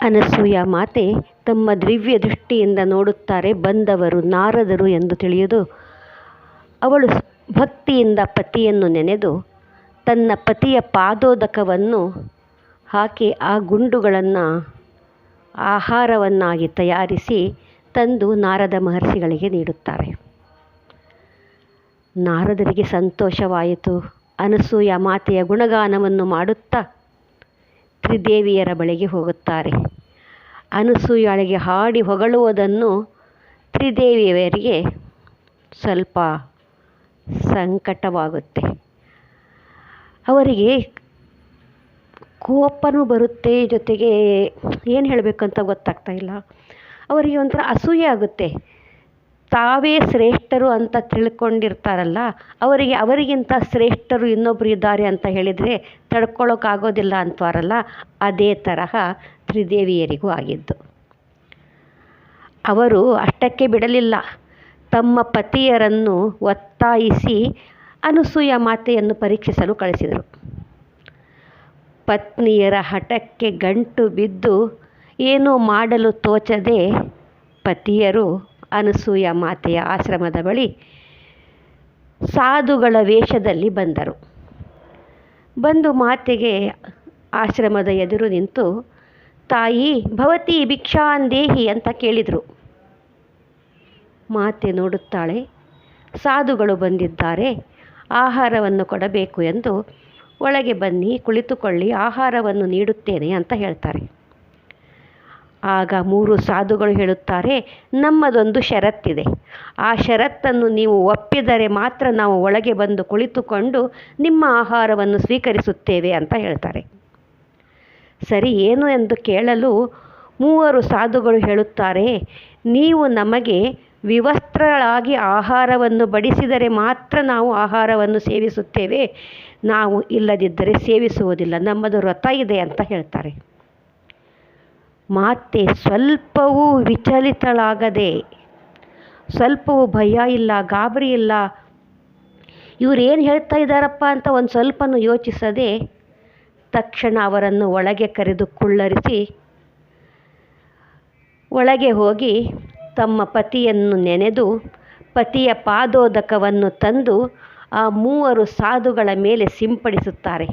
ಅನಸೂಯ ಮಾತೆ ತಮ್ಮ ದಿವ್ಯ ದೃಷ್ಟಿಯಿಂದ ನೋಡುತ್ತಾರೆ ಬಂದವರು ನಾರದರು ಎಂದು ತಿಳಿಯದು. ಅವಳು ಭಕ್ತಿಯಿಂದ ಪತಿಯನ್ನು ನೆನೆದು ತನ್ನ ಪತಿಯ ಪಾದೋದಕವನ್ನು ಹಾಕಿ ಆ ಗುಂಡುಗಳನ್ನು, ಆಹಾರವನ್ನಾಗಿ ತಯಾರಿಸಿ ತಂದು ನಾರದ ಮಹರ್ಷಿಗಳಿಗೆ ನೀಡುತ್ತಾರೆ. ನಾರದರಿಗೆ ಸಂತೋಷವಾಯಿತು. ಅನಸೂಯ ಮಾತೆಯ ಗುಣಗಾನವನ್ನು ಮಾಡುತ್ತಾ ತ್ರಿದೇವಿಯರ ಬಳಿಗೆ ಹೋಗುತ್ತಾರೆ. ಅನಸೂಯಳಿಗೆ ಹಾಡಿ ಹೊಗಳುವುದನ್ನು ತ್ರಿದೇವಿಯವರಿಗೆ ಸ್ವಲ್ಪ ಸಂಕಟವಾಗುತ್ತೆ. ಅವರಿಗೆ ಕೋಪನೂ ಬರುತ್ತೆ ಜೊತೆಗೆ ಏನು ಹೇಳಬೇಕಂತ ಗೊತ್ತಾಗ್ತಾ ಇಲ್ಲ. ಅವರಿಗೆ ಒಂಥರ ಅಸೂಯೆ ಆಗುತ್ತೆ. ತಾವೇ ಶ್ರೇಷ್ಠರು ಅಂತ ತಿಳ್ಕೊಂಡಿರ್ತಾರಲ್ಲ, ಅವರಿಗೆ, ಅವರಿಗಿಂತ ಶ್ರೇಷ್ಠರು ಇನ್ನೊಬ್ಬರು ಇದ್ದಾರೆ ಅಂತ ಹೇಳಿದರೆ ತಡ್ಕೊಳ್ಳೋಕ್ಕಾಗೋದಿಲ್ಲ ಅಂತಾರಲ್ಲ ಅದೇ ತರಹ ತ್ರಿದೇವಿಯರಿಗೂ ಆಗಿದ್ದು. ಅವರು ಅಷ್ಟಕ್ಕೆ ಬಿಡಲಿಲ್ಲ. ತಮ್ಮ ಪತಿಯರನ್ನು ಒತ್ತಾಯಿಸಿ ಅನಸೂಯ ಮಾತೆಯನ್ನು ಪರೀಕ್ಷಿಸಲು ಕಳಿಸಿದರು. ಪತ್ನಿಯರ ಹಠಕ್ಕೆ ಗಂಟು ಬಿದ್ದು ಏನೂ ಮಾಡಲು ತೋಚದೆ ಪತಿಯರು ಅನಸೂಯ ಮಾತೆಯ ಆಶ್ರಮದ ಬಳಿ ಸಾಧುಗಳ ವೇಷದಲ್ಲಿ ಬಂದರು. ಬಂದು ಮಾತೆಗೆ ಆಶ್ರಮದ ಎದುರು ನಿಂತು, ತಾಯಿ, ಭವತಿ ಭಿಕ್ಷಾಂದೇಹಿ ಅಂತ ಕೇಳಿದರು. ಮಾತೆ ನೋಡುತ್ತಾಳೆ, ಸಾಧುಗಳು ಬಂದಿದ್ದಾರೆ, ಆಹಾರವನ್ನು ಕೊಡಬೇಕು ಎಂದು ಒಳಗೆ ಬನ್ನಿ, ಕುಳಿತುಕೊಳ್ಳಿ, ಆಹಾರವನ್ನು ನೀಡುತ್ತೇನೆ ಅಂತ ಹೇಳ್ತಾರೆ. ಆಗ ಮೂರು ಸಾಧುಗಳು ಹೇಳುತ್ತಾರೆ, ನಮ್ಮದೊಂದು ಷರತ್ತಿದೆ. ಆ ಷರತ್ತನ್ನು ನೀವು ಒಪ್ಪಿದರೆ ಮಾತ್ರ ನಾವು ಒಳಗೆ ಬಂದು ಕುಳಿತುಕೊಂಡು ನಿಮ್ಮ ಆಹಾರವನ್ನು ಸ್ವೀಕರಿಸುತ್ತೇವೆ, ಅಂತ ಹೇಳ್ತಾರೆ. ಸರಿ, ಏನು ಎಂದು ಕೇಳಲು ಮೂವರು ಸಾಧುಗಳು ಹೇಳುತ್ತಾರೆ, ನೀವು ನಮಗೆ ವಿವಸ್ತ್ರಳಾಗಿ ಆಹಾರವನ್ನು ಬಡಿಸಿದರೆ ಮಾತ್ರ ನಾವು ಆಹಾರವನ್ನು ಸೇವಿಸುತ್ತೇವೆ. ನಾವು ಇಲ್ಲದಿದ್ದರೆ ಸೇವಿಸುವುದಿಲ್ಲ. ನಮ್ಮದು ವ್ರತ ಇದೆ, ಅಂತ ಹೇಳ್ತಾರೆ. ಮಾತೆ ಸ್ವಲ್ಪವೂ ವಿಚಲಿತಳಾಗದೆ, ಸ್ವಲ್ಪವೂ ಭಯ ಇಲ್ಲ, ಗಾಬರಿ ಇಲ್ಲ. ಇವ್ರು ಏನು ಹೇಳ್ತಾ ಇದ್ದಾರಪ್ಪ ಅಂತ ಒಂದು ಸ್ವಲ್ಪನೂ ಯೋಚಿಸದೆ ತಕ್ಷಣ ಅವರನ್ನು ಒಳಗೆ ಕರೆದು ಕುಳ್ಳರಿಸಿ, ಒಳಗೆ ಹೋಗಿ ತಮ್ಮ ಪತಿಯನ್ನು ನೆನೆದು, ಪತಿಯ ಪಾದೋದಕವನ್ನು ತಂದು ಆ ಮೂವರು ಸಾಧುಗಳ ಮೇಲೆ ಸಿಂಪಡಿಸುತ್ತಾರೆ.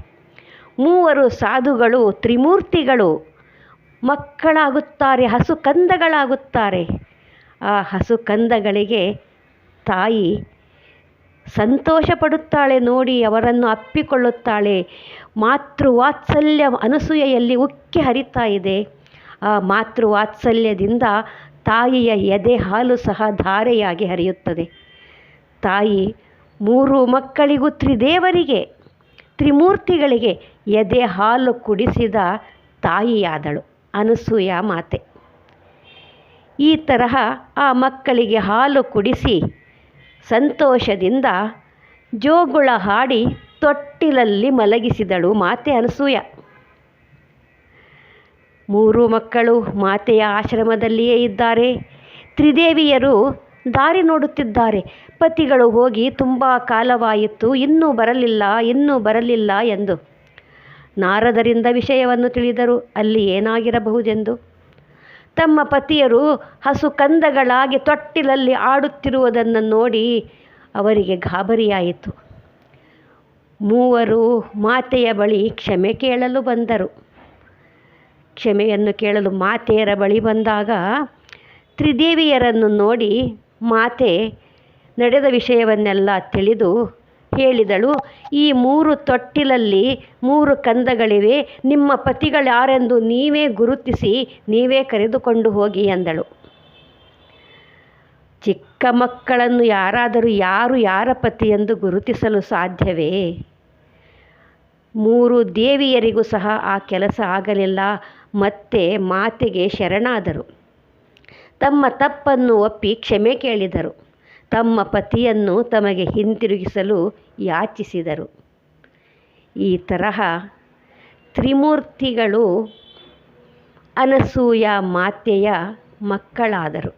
ಮೂವರು ಸಾಧುಗಳು ತ್ರಿಮೂರ್ತಿಗಳು. ಮಕ್ಕಳಾಗುತ್ತಾರೆ, ಹಸು ಕಂದಗಳಾಗುತ್ತಾರೆ. ಆ ಹಸು ಕಂದಗಳಿಗೆ ತಾಯಿ ಸಂತೋಷ ಪಡುತ್ತಾಳೆ ನೋಡಿ ಅವರನ್ನು ಅಪ್ಪಿಕೊಳ್ಳುತ್ತಾಳೆ. ಮಾತೃ ವಾತ್ಸಲ್ಯ ಅನಸೂಯೆಯಲ್ಲಿ ಉಕ್ಕಿ ಹರಿತಾ ಇದೆ. ಆ ಮಾತೃ ವಾತ್ಸಲ್ಯದಿಂದ ತಾಯಿಯ ಎದೆ ಹಾಲು ಸಹ ಧಾರೆಯಾಗಿ ಹರಿಯುತ್ತದೆ. ತಾಯಿ ಮೂರು ಮಕ್ಕಳಿಗೂ ತ್ರಿದೇವರಿಗೆ, ತ್ರಿಮೂರ್ತಿಗಳಿಗೆ ಎದೆ ಹಾಲು ಕುಡಿಸಿದ ತಾಯಿಯಾದಳು. ಅನಸೂಯ ಮಾತೆ. ಈ ತರಹ ಆ ಮಕ್ಕಳಿಗೆ ಹಾಲು ಕುಡಿಸಿ ಸಂತೋಷದಿಂದ ಜೋಗುಳ ಹಾಡಿ ತೊಟ್ಟಿಲಲ್ಲಿ ಮಲಗಿಸಿದಳು ಮಾತೆ ಅನಸೂಯ. ಮೂರು ಮಕ್ಕಳು ಮಾತೆಯ ಆಶ್ರಮದಲ್ಲಿಯೇ ಇದ್ದಾರೆ. ತ್ರಿದೇವಿಯರು ದಾರಿ ನೋಡುತ್ತಿದ್ದಾರೆ. ಪತಿಗಳು ಹೋಗಿ ತುಂಬ ಕಾಲವಾಯಿತು. ಇನ್ನೂ ಬರಲಿಲ್ಲ ಇನ್ನೂ ಬರಲಿಲ್ಲ ಎಂದು ನಾರದರಿಂದ ವಿಷಯವನ್ನು ತಿಳಿದರು ಅಲ್ಲಿ ಏನಾಗಿರಬಹುದೆಂದು? ತಮ್ಮ ಪತಿಯರು ಹಸು ಕಂದಗಳಾಗಿ ತೊಟ್ಟಿಲಲ್ಲಿ ಆಡುತ್ತಿರುವುದನ್ನು ನೋಡಿ ಅವರಿಗೆ ಗಾಬರಿಯಾಯಿತು. ಮೂವರು ಮಾತೆಯ ಬಳಿ ಕ್ಷಮೆ ಕೇಳಲು ಬಂದರು. ಕ್ಷಮೆಯನ್ನು ಕೇಳಲು ಮಾತೆಯರ ಬಳಿ ಬಂದಾಗ ತ್ರಿದೇವಿಯರನ್ನು ನೋಡಿ ಮಾತೆ ನಡೆದ ವಿಷಯವನ್ನೆಲ್ಲ ತಿಳಿದು ಹೇಳಿದಳು, ಈ ಮೂರು ತೊಟ್ಟಿಲಲ್ಲಿ ಮೂರು ಕಂದಗಳಿವೆ, ನಿಮ್ಮ ಪತಿಗಳಾರೆಂದು ನೀವೇ ಗುರುತಿಸಿ, ನೀವೇ ಕರೆದುಕೊಂಡು ಹೋಗಿ ಎಂದಳು ಚಿಕ್ಕ ಮಕ್ಕಳನ್ನು ಯಾರಾದರೂ ಯಾರು ಯಾರ ಪತಿ ಎಂದು ಗುರುತಿಸಲು ಸಾಧ್ಯವೇ? ಮೂರು ದೇವಿಯರಿಗೂ ಸಹ ಆ ಕೆಲಸ ಆಗಲಿಲ್ಲ, ಮತ್ತೆ ಮಾತೆಗೆ ಶರಣಾದರು. ತಮ್ಮ ತಪ್ಪನ್ನು ಒಪ್ಪಿ ಕ್ಷಮೆ ಕೇಳಿದರು. ತಮ್ಮ ಪತಿಯನ್ನು ತಮಗೆ ಹಿಂತಿರುಗಿಸಲು ಯಾಚಿಸಿದರು. ಈ ತರಹ ತ್ರಿಮೂರ್ತಿಗಳು ಅನಸೂಯ ಮಾತೆಯ ಮಕ್ಕಳಾದರು.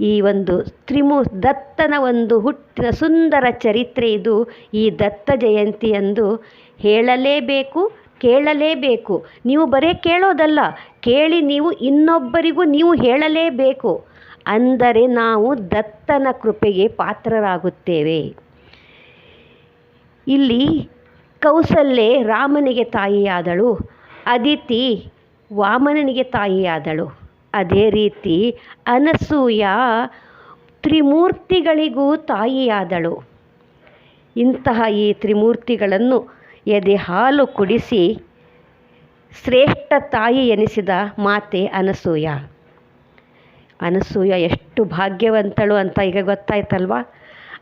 ಈ ಒಂದು ತ್ರಿಮೂ, ದತ್ತನ ಒಂದು ಹುಟ್ಟಿನ ಸುಂದರ ಚರಿತ್ರೆ ಇದು. ಈ ದತ್ತ ಜಯಂತಿಯಂದು ಹೇಳಲೇಬೇಕು, ಕೇಳಲೇಬೇಕು. ನೀವು ಬರೇ ಕೇಳೋದಲ್ಲ, ಕೇಳಿ ನೀವು ಇನ್ನೊಬ್ಬರಿಗೂ ನೀವು ಹೇಳಲೇಬೇಕು. ಅಂದರೆ ನಾವು ದತ್ತನ ಕೃಪೆಗೆ ಪಾತ್ರರಾಗುತ್ತೇವೆ. ಇಲ್ಲಿ ಕೌಸಲ್ಯೆ ರಾಮನಿಗೆ ತಾಯಿಯಾದಳು, ಅದಿತಿ ವಾಮನನಿಗೆ ತಾಯಿಯಾದಳು. ಅದೇ ರೀತಿ ಅನಸೂಯ ತ್ರಿಮೂರ್ತಿಗಳಿಗೂ ತಾಯಿಯಾದಳು. ಇಂತಹ ಈ ತ್ರಿಮೂರ್ತಿಗಳನ್ನು ಎದೆ ಹಾಲು ಕುಡಿಸಿ ಶ್ರೇಷ್ಠ ತಾಯಿ ಎನಿಸಿದ ಮಾತೆ ಅನಸೂಯ. ಅನಸೂಯ ಎಷ್ಟು ಭಾಗ್ಯವಂತಳು ಅಂತ ಈಗ ಗೊತ್ತಾಯ್ತಲ್ವಾ?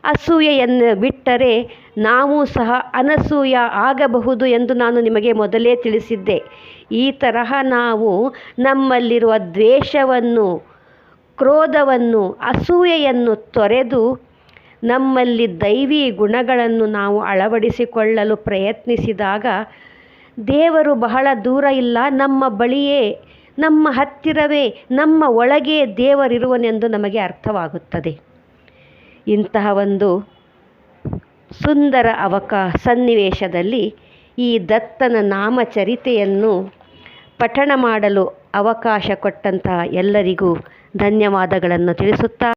ಅಸೂಯೆಯನ್ನು ಬಿಟ್ಟರೆ ನಾವು ಸಹ ಅನಸೂಯ ಆಗಬಹುದು ಎಂದು ನಾನು ನಿಮಗೆ ಮೊದಲೇ ತಿಳಿಸಿದ್ದೆ. ಈ ತರಹ ನಾವು ನಮ್ಮಲ್ಲಿರುವ ದ್ವೇಷವನ್ನು, ಕ್ರೋಧವನ್ನು, ಅಸೂಯೆಯನ್ನು ತೊರೆದು ನಮ್ಮಲ್ಲಿ ದೈವಿ ಗುಣಗಳನ್ನು ನಾವು ಅಳವಡಿಸಿಕೊಳ್ಳಲು ಪ್ರಯತ್ನಿಸಿದಾಗ ದೇವರು ಬಹಳ ದೂರ ಇಲ್ಲ, ನಮ್ಮ ಬಳಿಯೇ ನಮ್ಮ ಹತ್ತಿರವೇ, ನಮ್ಮ ಒಳಗೆ ದೇವರಿರುವನೆಂದು ನಮಗೆ ಅರ್ಥವಾಗುತ್ತದೆ. ಇಂತಹ ಒಂದು ಸುಂದರ ಅವಕಾ ಸನ್ನಿವೇಶದಲ್ಲಿ ಈ ದತ್ತನ ನಾಮಚರಿತೆಯನ್ನು ಪಠಣ ಮಾಡಲು ಅವಕಾಶ ಕೊಟ್ಟಂತಹ ಎಲ್ಲರಿಗೂ ಧನ್ಯವಾದಗಳನ್ನು ತಿಳಿಸುತ್ತಾ